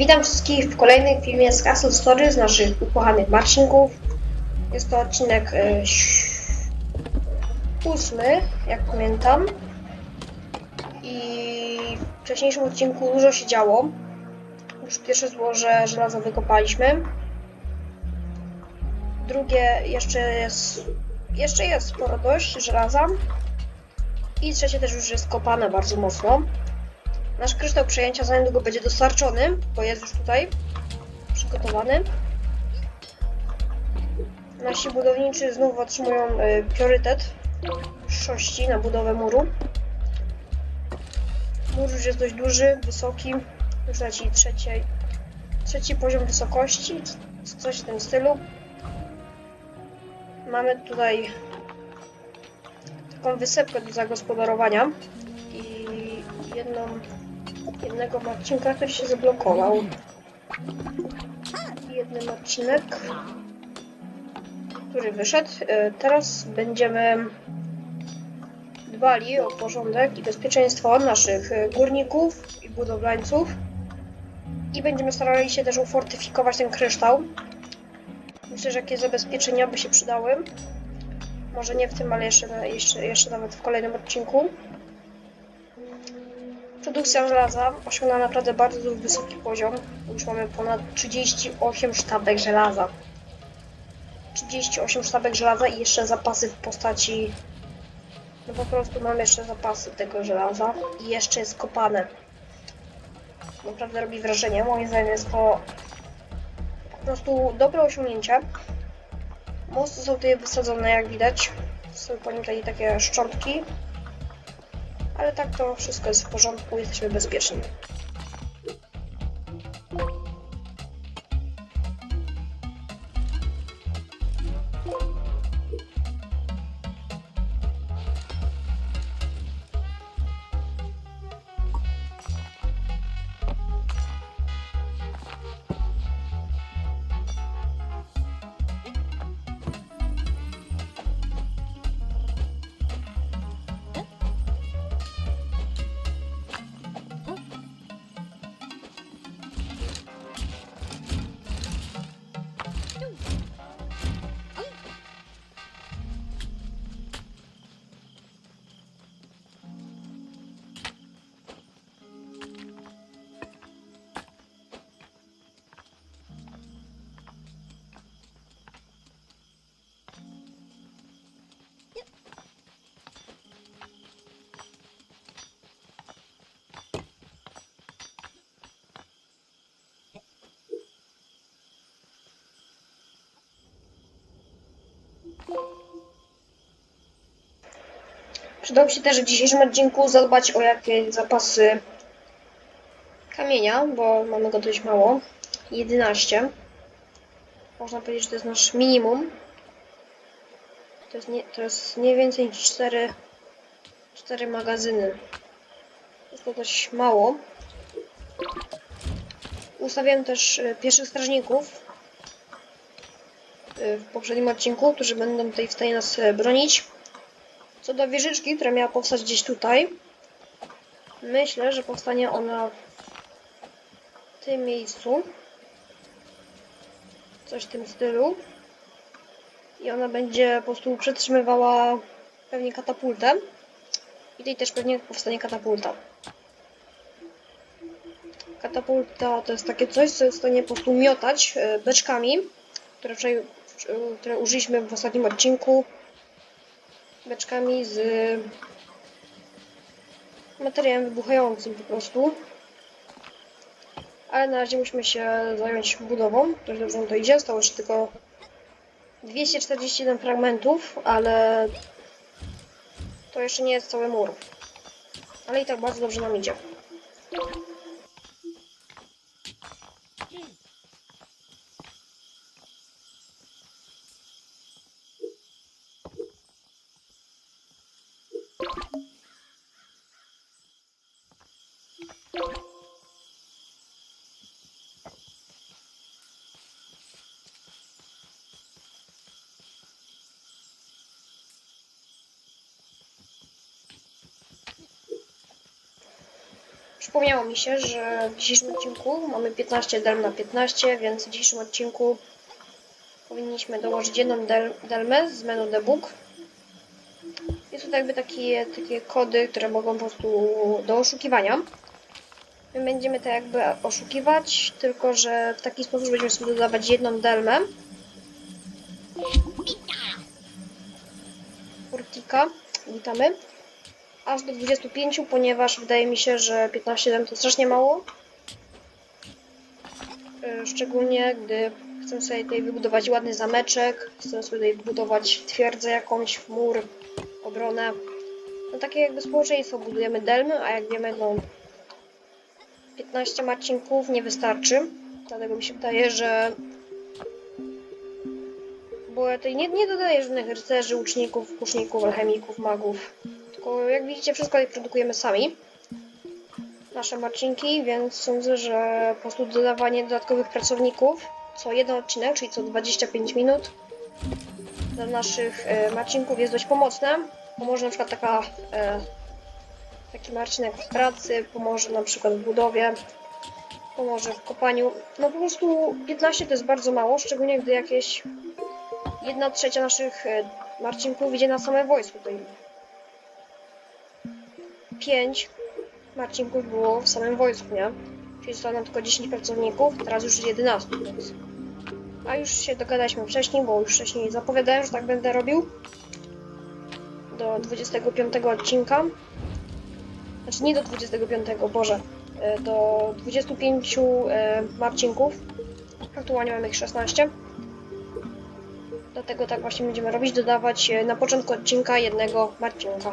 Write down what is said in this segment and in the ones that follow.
Witam wszystkich w kolejnym filmie z Castle Story z naszych ukochanych marcinków. Jest to odcinek e, ósmy, jak pamiętam. I w wcześniejszym odcinku dużo się działo. Już pierwsze złoże żelaza wykopaliśmy. Drugie jeszcze jest, jeszcze jest sporo dość żelaza. I trzecie też już jest kopane bardzo mocno. Nasz kryształ przejęcia za niedługo będzie dostarczony, bo jest już tutaj przygotowany. Nasi budowniczy znów otrzymują y, priorytet wyższości na budowę muru. Mur już jest dość duży, wysoki, już leci trzeciej, trzeci poziom wysokości, coś w tym stylu. Mamy tutaj taką wysepkę do zagospodarowania i jedną jednego odcinka, który się zablokował. Jeden odcinek, który wyszedł. E, Teraz będziemy dbali o porządek i bezpieczeństwo naszych e, górników i budowlańców. I będziemy starali się też ufortyfikować ten kryształ. Myślę, że jakieś zabezpieczenia by się przydały. Może nie w tym, ale jeszcze, jeszcze, jeszcze nawet w kolejnym odcinku. Produkcja żelaza osiągnęła naprawdę bardzo wysoki poziom. Już mamy ponad 38 sztabek żelaza. 38 sztabek żelaza i jeszcze zapasy w postaci... No po prostu mamy jeszcze zapasy tego żelaza i jeszcze jest kopane. Naprawdę robi wrażenie. Moim zdaniem jest to po prostu dobre osiągnięcie. Mosty są tutaj wysadzone jak widać. Są po nim takie szczątki, ale tak to wszystko jest w porządku, jesteśmy bezpieczni. do. Przydałoby się też w dzisiejszym odcinku zadbać o jakieś zapasy kamienia, bo mamy go dość mało. 11. Można powiedzieć, że to jest nasz minimum. To jest nie, to jest nie więcej niż 4, 4 magazyny. Jest to dość mało. Ustawiałem też e, pierwszych strażników w poprzednim odcinku, którzy będą tutaj w stanie nas e, bronić. Co do wieżyczki, która miała powstać gdzieś tutaj, myślę, że powstanie ona w tym miejscu. Coś w tym stylu. I ona będzie po prostu przetrzymywała pewnie katapultę. I tutaj też pewnie powstanie katapulta. Katapulta to jest takie coś, co jest w stanie po prostu miotać e, beczkami, które, które użyliśmy w ostatnim odcinku beczkami z materiałem wybuchającym po prostu. Ale na razie musimy się zająć budową. Dość dobrze nam to idzie. Zostało jeszcze tylko 241 fragmentów, ale to jeszcze nie jest cały mur. Ale i tak bardzo dobrze nam idzie. Przypomniało mi się, że w dzisiejszym odcinku mamy 15 delm na 15, więc w dzisiejszym odcinku powinniśmy dołożyć jedną del delmę z menu debug. Jest to jakby takie, takie kody, które mogą po prostu do oszukiwania. My będziemy to jakby oszukiwać, tylko że w taki sposób będziemy sobie dodawać jedną delmę. Urtika, witamy. Aż do 25, ponieważ wydaje mi się, że 15 delm to strasznie mało. Yy, Szczególnie gdy chcę sobie tutaj wybudować ładny zameczek, chcę sobie tutaj wybudować twierdzę jakąś, mur, obronę. No takie jakby społeczeństwo budujemy delmy, a jak wiemy, no 15 marcinków nie wystarczy. Dlatego mi się wydaje, że bo ja tutaj nie, nie dodaję żadnych rycerzy, łuczników, kuszników, alchemików, magów. Jak widzicie, wszystko tutaj produkujemy sami. Nasze marcinki, więc sądzę, że po prostu dodawanie dodatkowych pracowników co jeden odcinek, czyli co 25 minut dla naszych e, marcinków jest dość pomocne. Pomoże na przykład taka, e, taki marcinek w pracy, pomoże na przykład w budowie, pomoże w kopaniu. No po prostu 15 to jest bardzo mało, szczególnie gdy jakieś 1 trzecia naszych e, marcinków idzie na same wojsko. Tutaj 5 marcinków było w samym wojsku, nie? Czyli zostało tylko 10 pracowników, teraz już jest 11, więc... A już się dogadaliśmy wcześniej, bo już wcześniej zapowiadałem, że tak będę robił. Do 25 odcinka. Znaczy nie do 25, Boże. e, Do 25 e, marcinków. Aktualnie mamy ich 16. Dlatego tak właśnie będziemy robić, dodawać e, na początku odcinka jednego marcinka.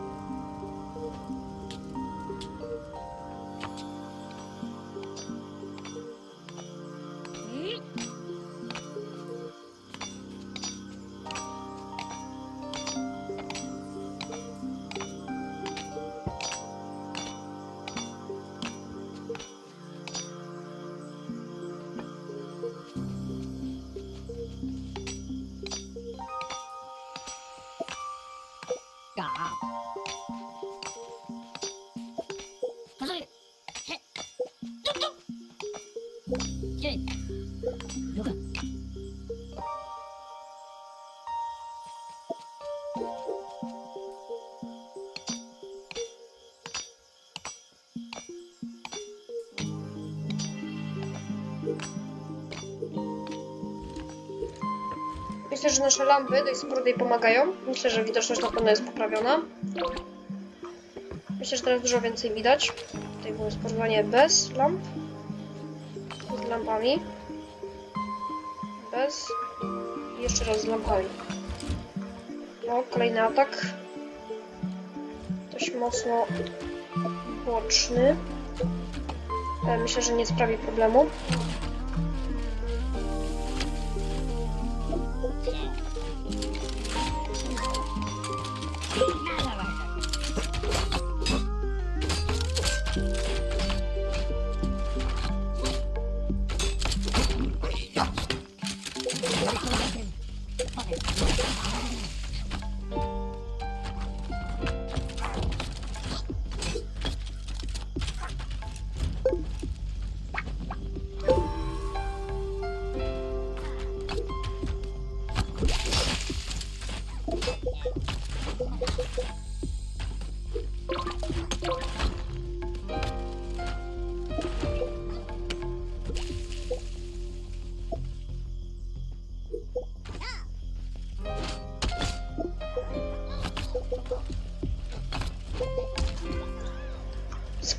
Myślę, że nasze lampy dość sporo pomagają. Myślę, że widoczność na pewno jest poprawiona. Myślę, że teraz dużo więcej widać. Tutaj było sporządzenie bez lamp. Z lampami. Bez. I jeszcze raz z lampami. O, kolejny atak. Dość mocno boczny. Ale myślę, że nie sprawi problemu.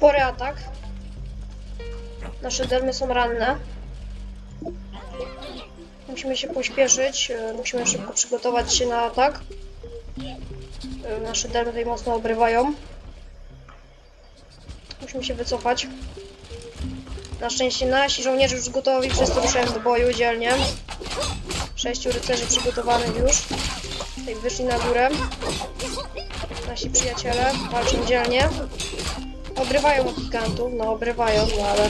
Spory atak. Nasze delmy są ranne. Musimy się pośpieszyć. e, Musimy szybko przygotować się na atak. E, Nasze delmy tutaj mocno obrywają. Musimy się wycofać. Na szczęście nasi żołnierze już gotowi, wszyscy ruszają do boju dzielnie. Sześciu rycerzy przygotowanych już. Tutaj wyszli na górę. Nasi przyjaciele walczą dzielnie. Obrywają od gigantów, no obrywają, no ale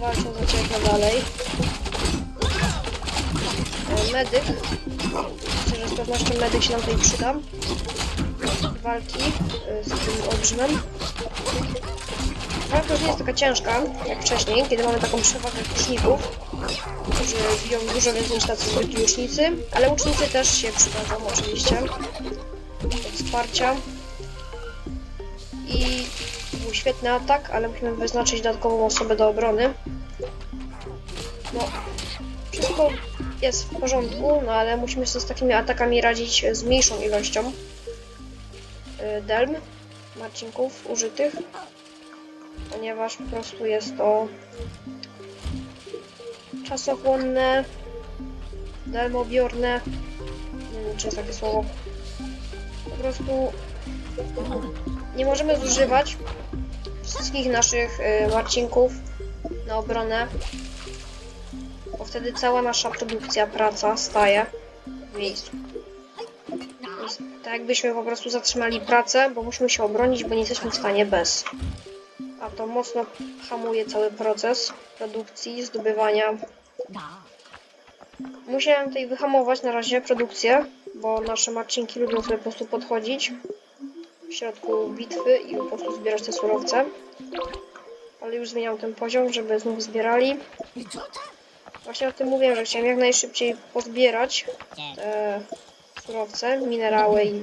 walczą zaciekle dalej. E, Medyk. Myślę, że z pewnością medyk się nam tutaj przyda. walki y, z tym olbrzymem. Walka już nie jest taka ciężka jak wcześniej, kiedy mamy taką przewagę łuczników, którzy biją dużo więcej niż tacy zwykli łucznicy, ale łucznicy też się przydadzą oczywiście wsparcia. I był świetny atak, ale musimy wyznaczyć dodatkową osobę do obrony. No, wszystko jest w porządku, no ale musimy sobie z takimi atakami radzić z mniejszą ilością y, delm, marcinków użytych, ponieważ po prostu jest to czasochłonne, delmobiorne, nie wiem czy jest takie słowo, po prostu nie możemy zużywać wszystkich naszych y, na obronę, bo wtedy cała nasza produkcja, praca staje w miejscu. Jest tak jakbyśmy po prostu zatrzymali pracę, bo musimy się obronić, bo nie jesteśmy w stanie bez. A to mocno hamuje cały proces produkcji, zdobywania. Musiałem tutaj wyhamować na razie produkcję, bo nasze marcinki lubią sobie po prostu podchodzić w środku bitwy i po prostu zbierać te surowce. Ale już zmieniam ten poziom, żeby znów zbierali. Właśnie o tym mówiłem, że chciałem jak najszybciej pozbierać te surowce, minerały i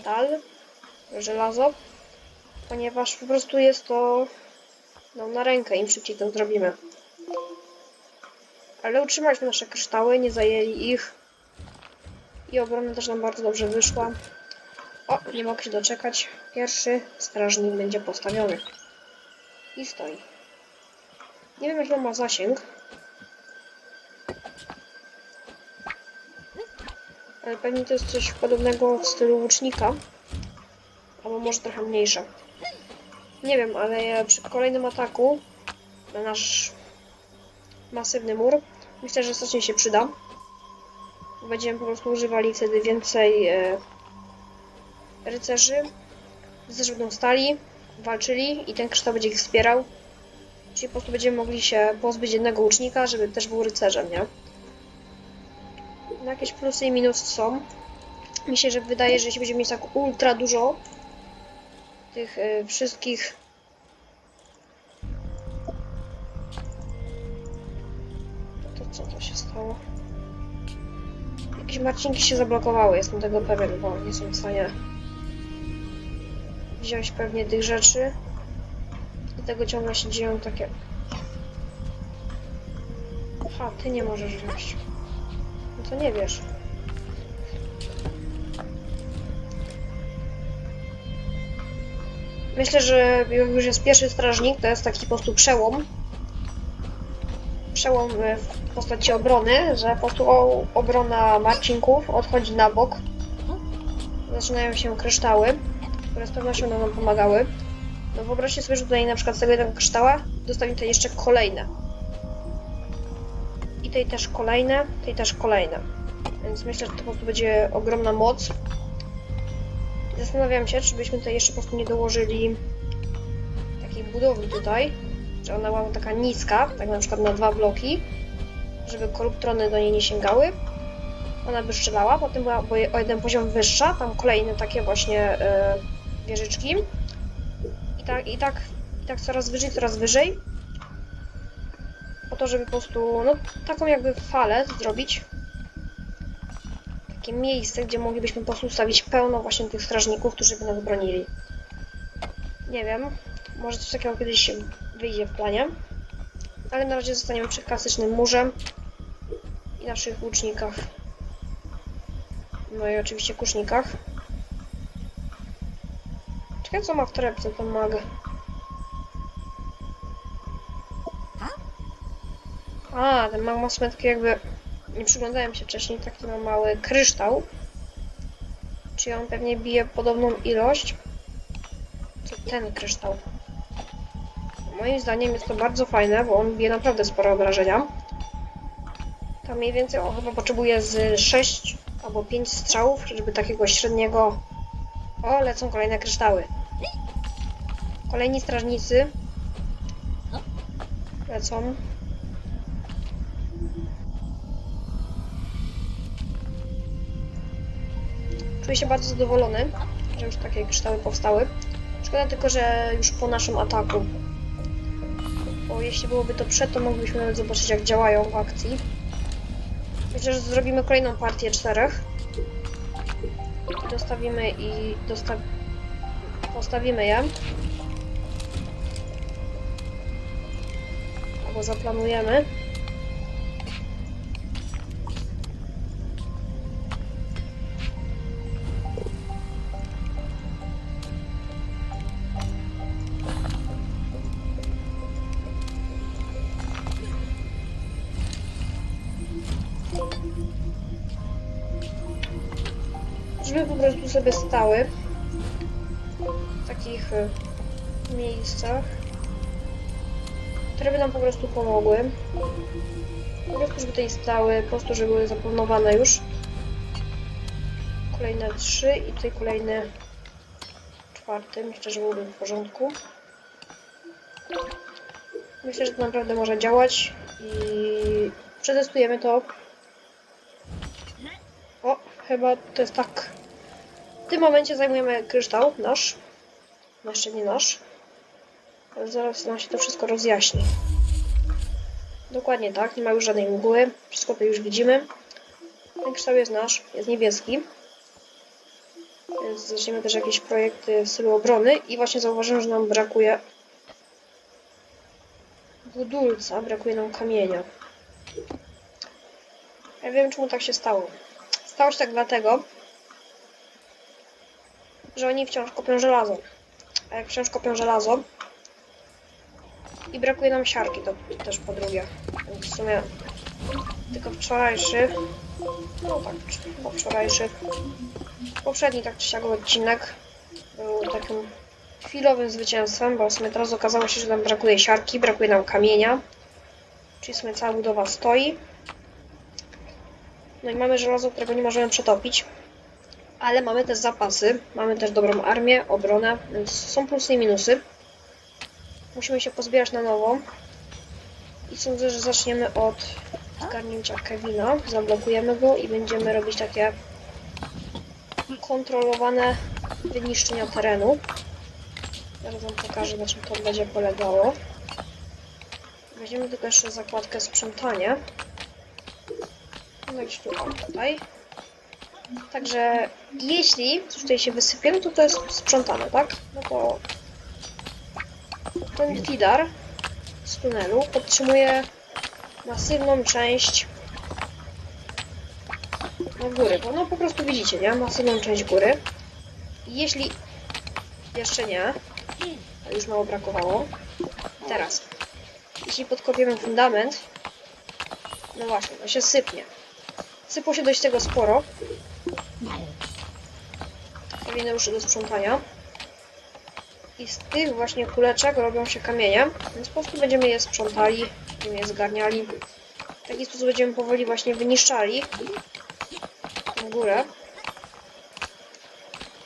stal, żelazo, ponieważ po prostu jest to no, na rękę, im szybciej to zrobimy. Ale utrzymaliśmy nasze kryształy, nie zajęli ich i obrona też nam bardzo dobrze wyszła. O, nie mogę się doczekać. Pierwszy strażnik będzie postawiony. I stoi. Nie wiem jaki on ma zasięg. Ale pewnie to jest coś podobnego w stylu łucznika. Albo może trochę mniejsze. Nie wiem, ale przy kolejnym ataku na nasz masywny mur myślę, że strasznie się przyda. Będziemy po prostu używali wtedy więcej e, rycerzy. Rycerze będą stali, walczyli i ten kryształ będzie ich wspierał. Czyli po prostu będziemy mogli się pozbyć jednego łucznika, żeby też był rycerzem, nie? No jakieś plusy i minusy są. Mi się że wydaje, że jeśli będziemy mieć tak ultra dużo tych y, wszystkich to co to się stało? Jakieś marcinki się zablokowały, jestem tego pewien, bo nie są w stanie wziąć pewnie tych rzeczy. Dlatego ciągle się dzieją takie... Aha, ty nie możesz wziąć. No to nie wiesz. Myślę, że jak już jest pierwszy strażnik, to jest taki po prostu przełom. Przełom e, w postaci obrony, że po prostu obrona marcinków odchodzi na bok. Zaczynają się kryształy, które z pewnością nam pomagały. No wyobraźcie sobie, że tutaj na przykład z tego jednego kryształa dostaniemy tutaj jeszcze kolejne. I tej też kolejne, tej też kolejne. Więc myślę, że to po prostu będzie ogromna moc. Zastanawiam się, czy byśmy tutaj jeszcze po prostu nie dołożyli takiej budowli tutaj, że ona była taka niska, tak na przykład na dwa bloki, żeby koruptrony do niej nie sięgały. Ona by strzelała, potem była o jeden poziom wyższa, tam kolejne takie właśnie e, wieżyczki. I tak, i tak, i tak coraz wyżej, coraz wyżej. Po to, żeby po prostu, no, taką jakby falę zrobić. Takie miejsce, gdzie moglibyśmy po prostu ustawić pełno właśnie tych strażników, którzy by nas bronili. Nie wiem, może coś takiego kiedyś wyjdzie w planie. Ale na razie zostaniemy przy klasycznym murze i naszych łucznikach. No i oczywiście kusznikach. Co ma w torebce ten mag. A, ten mag ma sobie taki jakby... Nie przyglądałem się wcześniej, taki ma mały kryształ. Czyli on pewnie bije podobną ilość, co ten kryształ. Moim zdaniem jest to bardzo fajne, bo on bije naprawdę sporo obrażenia. Tam mniej więcej on chyba potrzebuje z 6 albo 5 strzałów, żeby takiego średniego... O, lecą kolejne kryształy. Kolejni strażnicy. Lecą. Czuję się bardzo zadowolony, że już takie kryształy powstały. Szkoda tylko, że już po naszym ataku. Bo jeśli byłoby to przed, to moglibyśmy nawet zobaczyć, jak działają w akcji. Myślę, że zrobimy kolejną partię czterech. I dostawimy i dosta postawimy je. Zaplanujemy. żeby po prostu sobie stały w takich y, miejscach, które by nam po prostu pomogły. Po prostu, żeby tutaj stały, po prostu, żeby były zaplanowane już. Kolejne trzy i tutaj kolejny czwarty. Myślę, że byłby w porządku. Myślę, że to naprawdę może działać i przetestujemy to o, chyba to jest tak. W tym momencie zajmujemy kryształ nasz. No jeszcze nie nasz. Zaraz nam się to wszystko rozjaśni. Dokładnie tak, nie ma już żadnej mgły. Wszystko to już widzimy. Ten kryształ jest nasz, jest niebieski. Zaczniemy też jakieś projekty w stylu obrony. I właśnie zauważyłem, że nam brakuje budulca, brakuje nam kamienia. Ja wiem, czemu tak się stało. Stało się tak dlatego, że oni wciąż kopią żelazo. A jak wciąż kopią żelazo i brakuje nam siarki, to, też po drugie. Więc w sumie tylko wczorajszy, no tak, chyba wczorajszy, poprzedni tak czy siak odcinek był takim chwilowym zwycięstwem, bo w sumie teraz okazało się, że nam brakuje siarki, brakuje nam kamienia, czyli w sumie cała budowa stoi. No i mamy żelazo, którego nie możemy przetopić. Ale mamy też zapasy, mamy też dobrą armię, obronę, więc są plusy i minusy. Musimy się pozbierać na nowo. I sądzę, że zaczniemy od zgarnięcia Kevina. Zablokujemy go i będziemy robić takie kontrolowane wyniszczenia terenu. Zaraz wam pokażę, na czym to będzie polegało. Weźmiemy tylko jeszcze zakładkę sprzątanie. No gdzieś tu, o, tutaj. Także jeśli coś tutaj się wysypie, no to to jest sprzątane, tak? No to ten fidar z tunelu podtrzymuje masywną część no, góry, bo no po prostu widzicie, nie? Masywną część góry. I jeśli jeszcze nie, już mało brakowało, teraz, jeśli podkopiemy fundament, no właśnie, to się sypnie. Sypło się dość tego sporo. Powinny już do sprzątania. I z tych właśnie kuleczek robią się kamienie, więc po prostu będziemy je sprzątali, będziemy je zgarniali. W taki sposób będziemy powoli właśnie wyniszczali tę górę.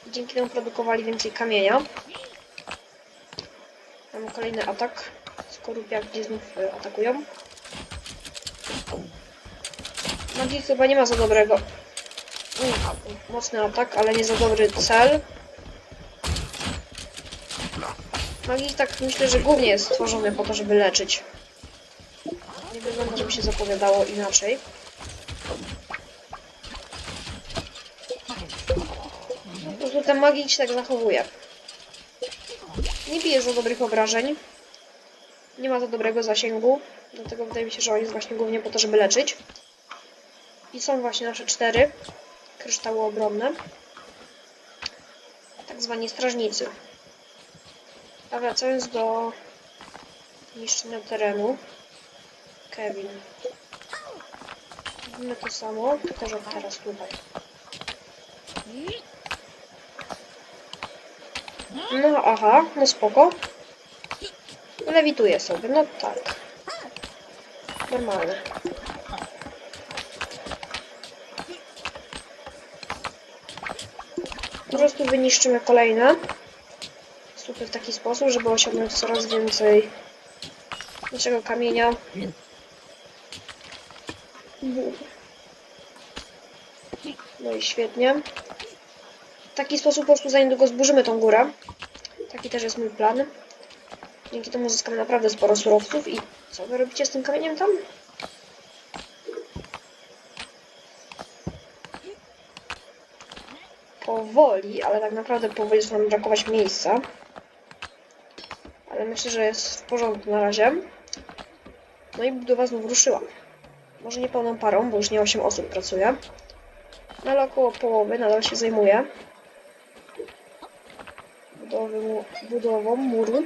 Dzięki temu produkowali więcej kamienia. Mamy kolejny atak. Skorupiaki znów y, atakują. Magii chyba nie ma za dobrego. Mm, Mocny atak, ale nie za dobry cel. Magii tak myślę, że głównie jest stworzony po to, żeby leczyć. Nie wygląda, żeby się zapowiadało inaczej. Po prostu ten magii się tak zachowuje. Nie bije za dobrych obrażeń. Nie ma za dobrego zasięgu. Dlatego wydaje mi się, że on jest właśnie głównie po to, żeby leczyć. I są właśnie nasze cztery kryształy obronne. Tak zwani strażnicy. A wracając do niszczenia terenu. Kevin. Robimy to samo, tylko że teraz tutaj. No aha, no spoko. Lewituje sobie, no tak. Normalne. Po prostu wyniszczymy kolejne w taki sposób, żeby osiągnąć coraz więcej naszego kamienia. No i świetnie. taki sposób po prostu za niedługo zburzymy tą górę. Taki też jest mój plan. Dzięki temu zyskamy naprawdę sporo surowców. I co wy robicie z tym kamieniem tam? Powoli, ale tak naprawdę powoli zaczyna brakować miejsca. Myślę, że jest w porządku na razie. No i budowa znów ruszyła. Może nie pełną parą, bo już nie 8 osób pracuje. No ale około połowy nadal się zajmuje budowy, mu- budową muru.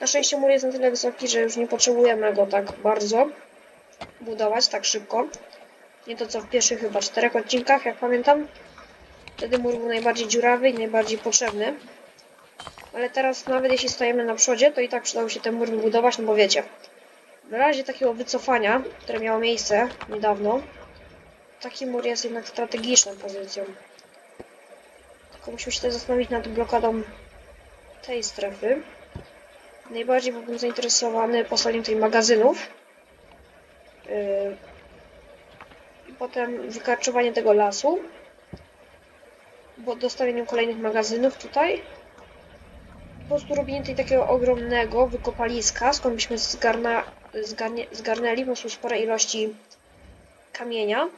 Na szczęście mur jest na tyle wysoki, że już nie potrzebujemy go tak bardzo budować tak szybko. Nie to co w pierwszych chyba czterech odcinkach, jak pamiętam. Wtedy mur był najbardziej dziurawy i najbardziej potrzebny. Ale teraz nawet jeśli stajemy na przodzie, to i tak przydało się ten mur wybudować, no bo wiecie. W razie takiego wycofania, które miało miejsce niedawno, taki mur jest jednak strategiczną pozycją. Tylko musimy się też zastanowić nad blokadą tej strefy. Najbardziej byłbym zainteresowany postawieniem tutaj magazynów. Yy, I potem wykarczowanie tego lasu. Bo dostawieniem kolejnych magazynów tutaj. Po prostu robienie tej takiego ogromnego wykopaliska, skąd byśmy zgarna, zgarnie, zgarnęli po prostu spore ilości kamienia.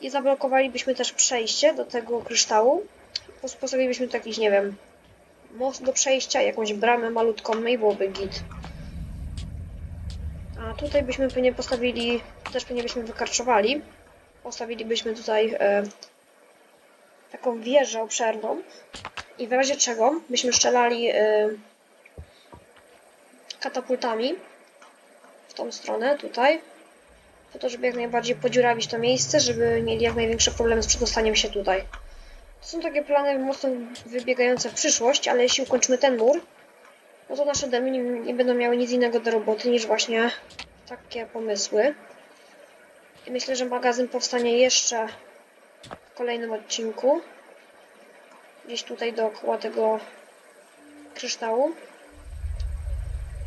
I zablokowalibyśmy też przejście do tego kryształu. Postawilibyśmy tu jakiś, nie wiem, most do przejścia, jakąś bramę malutką, no i byłoby git. A tutaj byśmy pewnie postawili, też pewnie byśmy wykarczowali. Postawilibyśmy tutaj e, taką wieżę obszerną i w razie czego byśmy strzelali e, katapultami w tą stronę, tutaj, po to, żeby jak najbardziej podziurawić to miejsce, żeby mieli jak największe problemy z przedostaniem się tutaj. To są takie plany mocno wybiegające w przyszłość, ale jeśli ukończymy ten mur, no to nasze demy nie, nie będą miały nic innego do roboty niż właśnie takie pomysły. I myślę, że magazyn powstanie jeszcze w kolejnym odcinku. Gdzieś tutaj dookoła tego kryształu.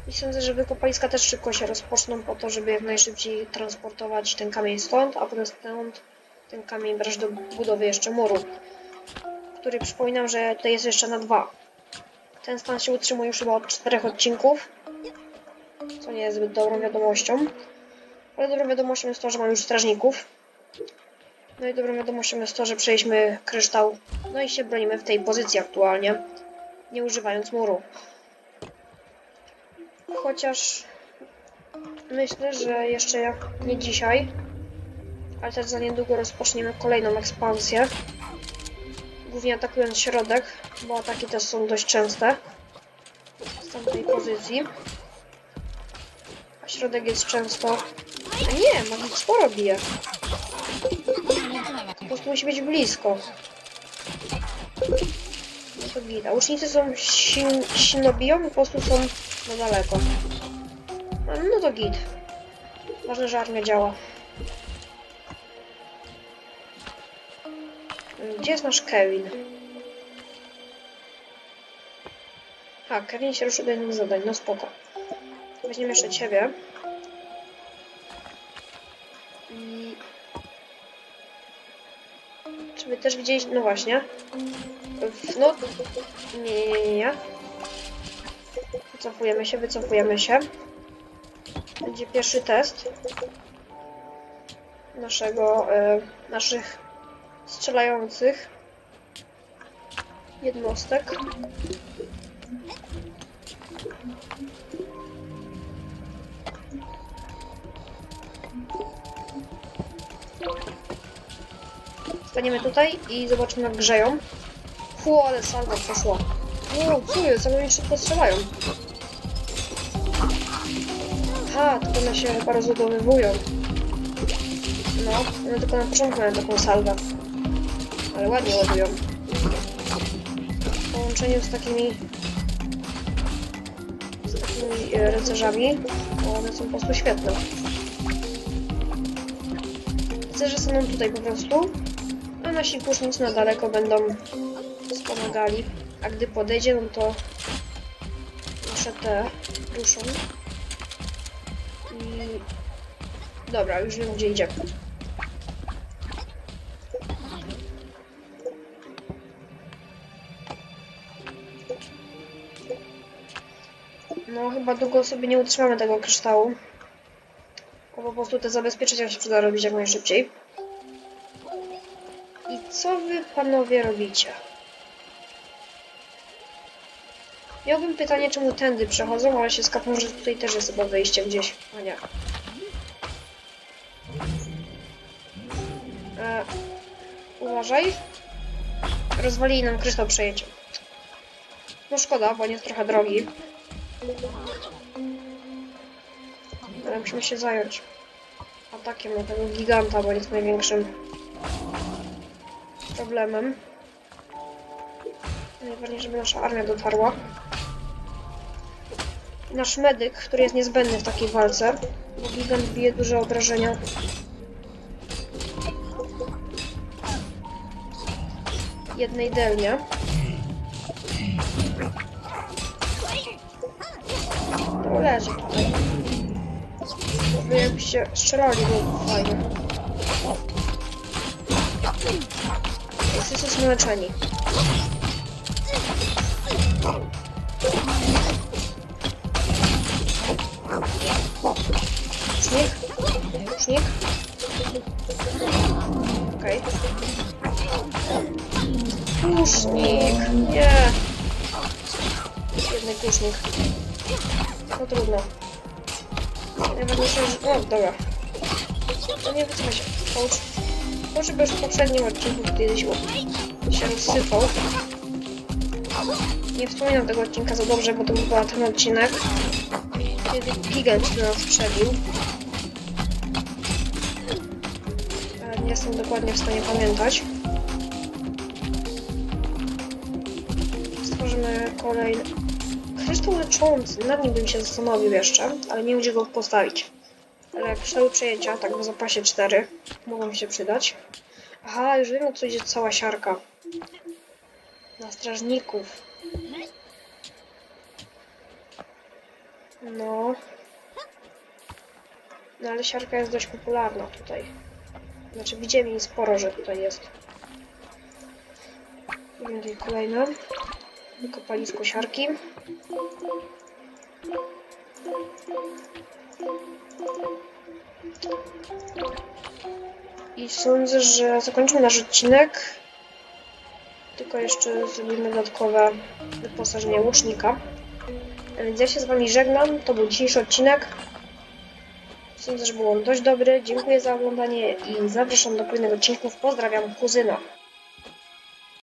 I sądzę, że wykopaliska też szybko się rozpoczną po to, żeby jak najszybciej transportować ten kamień stąd, a potem stąd ten kamień brać do budowy jeszcze muru który przypominam, że tutaj jest jeszcze na dwa. Ten stan się utrzymuje już chyba od czterech odcinków, co nie jest zbyt dobrą wiadomością. Ale dobrą wiadomością jest to, że mamy już strażników. No i dobrą wiadomością jest to, że przejęliśmy kryształ. No i się bronimy w tej pozycji aktualnie, nie używając muru. Chociaż myślę, że jeszcze jak nie dzisiaj, ale też za niedługo rozpoczniemy kolejną ekspansję głównie atakując środek, bo ataki też są dość częste z tamtej pozycji. A środek jest często... A nie, magik sporo bije. Po prostu musi być blisko. To git. A łucznicy są siln, silno biją i po prostu są na daleko. No, no to git. Ważne, że armia działa. Gdzie jest nasz Kevin? A, Kevin się ruszył do innych zadań, no spoko. Weźmiemy jeszcze ciebie. I... Czy też widzieliście? No właśnie. W... No... Nie, nie, nie, nie. Wycofujemy się, wycofujemy się. Będzie pierwszy test naszego, e, naszych strzelających jednostek. Staniemy tutaj i zobaczymy jak grzeją. Fu, ale salwa poszła. O, co jest? Ale oni szybko strzelają. Aha, tylko one się chyba rozładowywują. No, one tylko na początku mają taką salwę. Ale ładnie ładują. W połączeniu z takimi... z takimi e, rycerzami, bo one są po prostu świetne. Rycerze są tutaj po prostu, nasi kusznicy na daleko będą wspomagali, a gdy podejdzie, no to nasze te ruszą. I... Dobra, już wiem gdzie idziemy. No, chyba długo sobie nie utrzymamy tego kryształu. Bo po prostu te zabezpieczenia się przyda robić jak najszybciej. Co wy panowie robicie? Miałbym pytanie, czemu tędy przechodzą, ale się skapnę, że tutaj też jest chyba wyjście gdzieś. A nie. E, uważaj. Rozwalili nam kryształ przejęciem. No szkoda, bo nie jest trochę drogi. Ale musimy się zająć atakiem na tego giganta, bo jest największym problemem. Najważniejsze, żeby nasza armia dotarła. Nasz medyk, który jest niezbędny w takiej walce, bo gigant bije duże obrażenia. Jednej delnie. To leży tutaj. Wy jakbyście strzelali, byłoby fajnie. Jesteśmy leczeni. Łucznik? Łucznik? Okej. Kusznik! Nie! Jedny kusznik. No trudno. Najważniejsze, że... O, dobra. No nie wycofaj się. Poucz. Może by już w poprzednim odcinku kiedyś się rozsypał. Nie wspominam tego odcinka za dobrze, bo to był ten odcinek, kiedy gigant nas przebił. Ale nie jestem dokładnie w stanie pamiętać. Stworzymy kolejny... Kryształ leczący, nad nim bym się zastanowił jeszcze, ale nie gdzie go postawić. Ale kryształy przejęcia, tak w zapasie 4, mogą mi się przydać. Aha, już wiem co idzie cała siarka. Na strażników. No. No ale siarka jest dość popularna tutaj. Znaczy widzieli mi sporo, że tutaj jest. Tutaj kolejne. Kopalisko siarki. I sądzę, że zakończymy nasz odcinek. Tylko jeszcze zrobimy dodatkowe wyposażenie łucznika. Więc ja się z Wami żegnam. To był dzisiejszy odcinek. Sądzę, że był on dość dobry. Dziękuję za oglądanie i zapraszam do kolejnych odcinków. Pozdrawiam kuzyna.